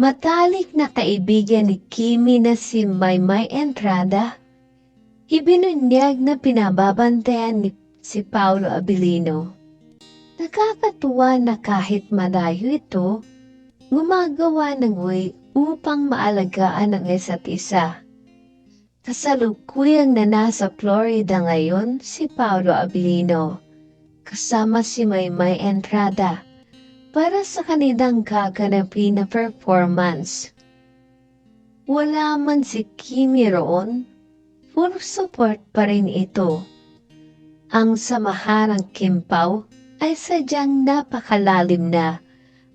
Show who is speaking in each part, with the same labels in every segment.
Speaker 1: Matalik na kaibigan ni Kimi na si Maymay Entrada, ibinunyag na pinababantayan ni si Paulo Abilino. Nakakatuwa na kahit malayo ito, gumagawa ng way upang maalagaan ang isa't isa. Kasalukuyang na nasa Florida ngayon si Paulo Abilino, kasama si Maymay Entrada para sa kanilang gaganapin na performance. Wala man si Kimi roon, full support pa rin ito. Ang samahan ng Kimpaw ay sadyang napakalalim na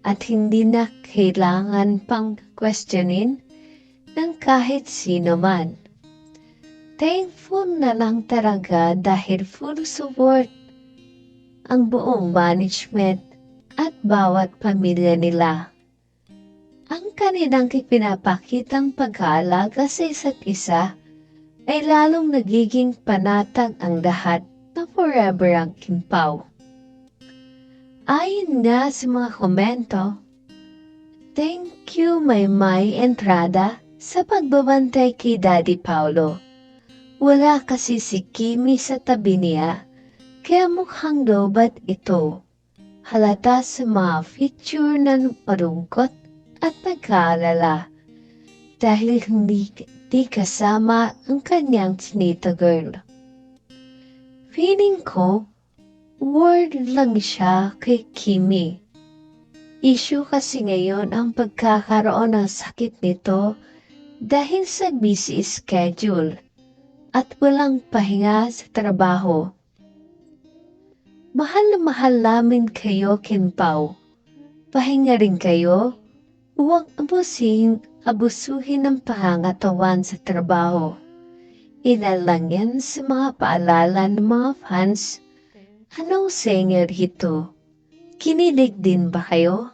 Speaker 1: at hindi na kailangan pang questionin ng kahit sino man. Thankful na lang talaga dahil full support ang buong management at bawat pamilya nila. Ang kanilang pinapakitang pag-aalaga sa isa't isa ay lalong nagiging panatag ang lahat na forever ang kimpaw. Ayon nga sa mga komento, Thank you, Maymay Entrada, sa pagbabantay kay Daddy Paulo. Wala kasi si Kimi sa tabi niya, kaya mukhang lobat ito halata sa mga feature na malungkot at nagkaalala dahil hindi di kasama ang kanyang chinita girl. Feeling ko, word lang siya kay Kimi. Issue kasi ngayon ang pagkakaroon ng sakit nito dahil sa busy schedule at walang pahinga sa trabaho. Mahal na mahal namin kayo, Kinpao. Pahinga rin kayo. Huwag abusin, abusuhin ng pangangatawan sa trabaho. Ilan lang yan sa mga paalala ng mga fans. Anong singer ito? Kinilig din ba kayo?